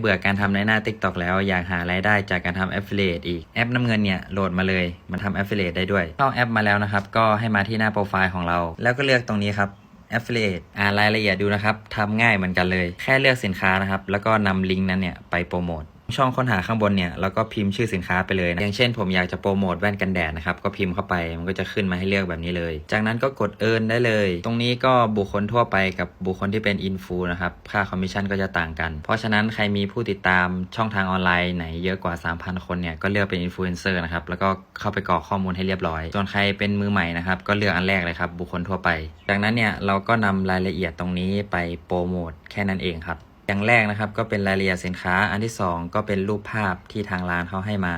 เบื่อการทำในหน้า TikTok แล้วอยากหารายได้จากการทำ Affiliate อีกแอปน้ำเงินเนี่ยโหลดมาเลยมาทำ Affiliate ได้ด้วยเข้าแอปมาแล้วนะครับ ก็ให้มาที่หน้าโปรไฟล์ของเรา แล้วก็เลือกตรงนี้ครับ Affiliate อ่านรายละเอียดดูนะครับทำง่ายเหมือนกันเลย แค่เลือกสินค้านะครับ แล้วก็นำลิงก์นั้นเนี่ยไปโปรโมท ช่องค้นหาข้างบนเนี่ยแล้วก็พิมพ์ชื่อสินค้าไปเลยนะอย่างเช่น ผมอยากจะโปรโมทแว่นกันแดดนะครับก็พิมพ์เข้าไปมันก็จะขึ้นมาให้เลือกแบบนี้เลย จากนั้นก็กดเอินได้เลย ตรงนี้ก็บุคคลทั่วไปกับบุคคลที่เป็นอินฟูนะครับค่าคอมมิชชั่นก็จะต่างกัน เพราะฉะนั้นใครมีผู้ติดตามช่องทางออนไลน์ไหนเยอะกว่า 3,000 คนเนี่ยก็เลือกเป็นอินฟลูเอนเซอร์นะครับแล้วก็เข้าไปกรอกข้อมูลให้เรียบร้อยส่วนใครเป็นมือใหม่นะครับก็เลือกอันแรกเลยครับบุคคลทั่วไป จากนั้นเนี่ยเราก็นำรายละเอียดตรงนี้ไปโปรโมทแค่นั้นเองครับ อย่างแรกนะครับก็เป็นรายละเอียดสินค้า อันที่ 2 ก็เป็นรูปภาพที่ทางร้านเขาให้มา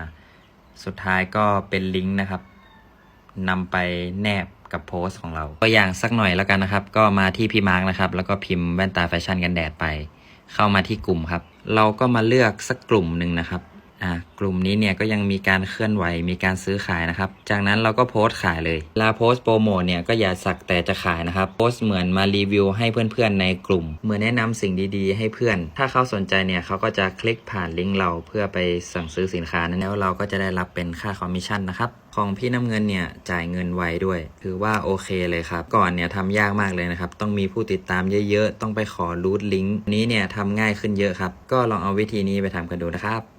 สุดท้ายก็เป็นลิงก์นะครับนำไปแนบกับโพสต์ของเราตัวอย่างสักหน่อยแล้วกันนะครับ ก็มาที่พี่มาร์กนะครับ แล้วก็พิมพ์แว่นตาแฟชั่นกันแดดไป เข้ามาที่กลุ่มครับ เราก็มาเลือกสักกลุ่มหนึ่งนะครับ อ่ากลุ่มนี้เนี่ยก็ยังมีการเคลื่อนไหวมีการซื้อขายนะครับ จากนั้นเราก็โพสต์ขายเลยลาโพสต์โปรโมทเนี่ยก็อย่าสักแต่จะขายนะครับโพสต์เหมือนมารีวิวให้เพื่อนๆในกลุ่ม เหมือนแนะนำสิ่งดีๆ ให้เพื่อน ถ้าเขาสนใจเนี่ยเขาก็จะคลิกผ่านลิงก์เราเพื่อไปสั่งซื้อสินค้านั้นแล้วเราก็จะได้รับเป็นค่าคอมมิชชั่นนะครับของพี่น้ำเงินเนี่ยจ่ายเงินไวด้วย ถือว่าโอเคเลยครับ ก่อนเนี่ยทำยากมากเลยนะครับ ต้องมีผู้ติดตามเยอะๆ ต้องไปขอรูทลิงก์นี้เนี่ยทำง่ายขึ้นเยอะครับ ก็ลองเอาวิธีนี้ไปทำกันดูนะครับ